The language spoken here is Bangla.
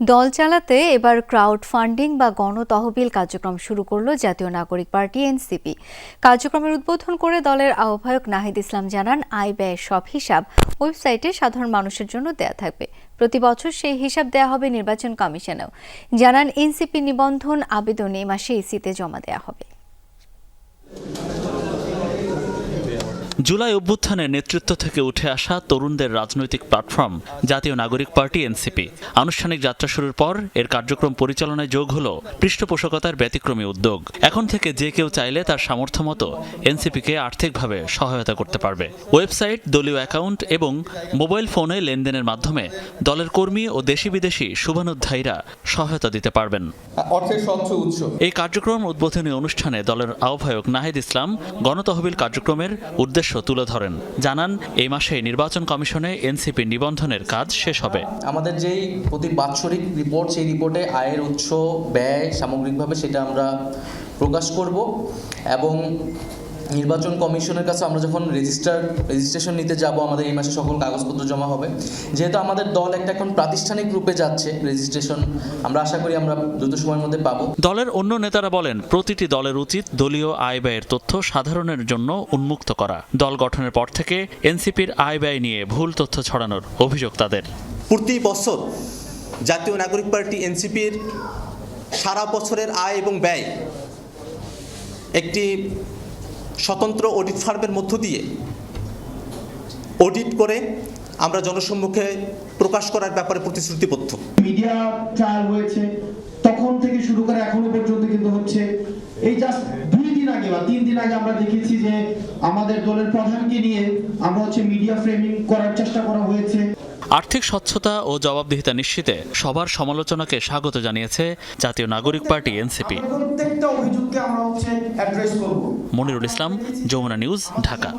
দল চালাতে এবার ক্রাউড ফান্ডিং বা গণতহবিল কার্যক্রম শুরু করল জাতীয় নাগরিক পার্টি, এনসিপি। কার্যক্রমের উদ্বোধন করে দলের আহ্বায়ক নাহিদ ইসলাম জানান, আয় ব্যয় সব হিসাব ওয়েবসাইটে সাধারণ মানুষের জন্য দেয়া থাকবে। প্রতি বছর সেই হিসাব দেয়া হবে নির্বাচন কমিশনেও। জানান, এনসিপি নিবন্ধন, আবেদন এ মাসে ইসিতে জমা দেয়া হবে। জুলাই অভ্যুত্থানের নেতৃত্ব থেকে উঠে আসা তরুণদের রাজনৈতিক প্ল্যাটফর্ম জাতীয় নাগরিক পার্টি এনসিপি। আনুষ্ঠানিক যাত্রা শুরুর পর এর কার্যক্রম পরিচালনায় যোগ হল পৃষ্ঠপোষকতার ব্যতিক্রমী উদ্যোগ। এখন থেকে যে কেউ চাইলে তার সামর্থ্য মতো এনসিপিকে আর্থিকভাবে সহায়তা করতে পারবে। ওয়েবসাইট দলীয় অ্যাকাউন্ট এবং মোবাইল ফোনে লেনদেনের মাধ্যমে দলের কর্মী ও দেশি বিদেশি শুভানুধ্যায়ীরা সহায়তা দিতে পারবেন। অর্থের স্বচ্ছ উৎস। এই কার্যক্রম উদ্বোধনী অনুষ্ঠানে দলের আহ্বায়ক নাহিদ ইসলাম গণতহবিল কার্যক্রমের উদ্দেশ্য তুলে ধরেন। জানান, এই মাসে নির্বাচন কমিশনে এনসিপি নিবন্ধনের কাজ শেষ হবে। আমাদের যেই প্রতি বাৎসরিক রিপোর্ট সেই রিপোর্টে আয়ের উৎস, ব্যয় সামগ্রিকভাবে সেটা আমরা প্রকাশ করব এবং নির্বাচন কমিশনের কাছে আমরা যখন রেজিস্টার রেজিস্ট্রেশন নিতে যাব আমাদের এই মাসে সকল কাগজপত্র জমা হবে। যেহেতু আমাদের দল একটা এখন প্রাতিষ্ঠানিক রূপে যাচ্ছে রেজিস্ট্রেশন আমরা আশা করি আমরা দ্রুত সময়ের মধ্যে পাব। দলের অন্য নেতারা বলেন প্রতিটি দলের উচিত দলীয় আয় ব্যয়ের তথ্য সাধারণের জন্য উন্মুক্ত করা। দল গঠনের পর থেকে এনসিপির আয় ব্যয় নিয়ে ভুল তথ্য ছড়ানোর অভিযোগ তাদের। প্রতি বছর জাতীয় নাগরিক পার্টি এনসিপির সারা বছরের আয় এবং ব্যয় একটি স্বতন্ত্র অডিট ফার্মের মধ্য দিয়ে অডিট করে আমরা জনসম্মুখে প্রকাশ করার ব্যাপারে প্রতিশ্রুতিবদ্ধ। মিডিয়া ট্রায়াল হয়েছে, তখন থেকে শুরু করে এখনও পর্যন্ত কিন্তু হচ্ছে। এই জাস্ট তিন দিন আগে আমরা দেখেছি যে আমাদের দলের প্রধানকে নিয়ে আমরা হচ্ছে মিডিয়া ফ্রেমিং করার চেষ্টা করা হয়েছে। আর্থিক স্বচ্ছতা ও জবাবদিহিতা নিশ্চিতে সবার সমালোচনাকে স্বাগত জানিয়েছে Jatiya Nagorik party NCP. Monirul Islam Jamuna news Dhaka.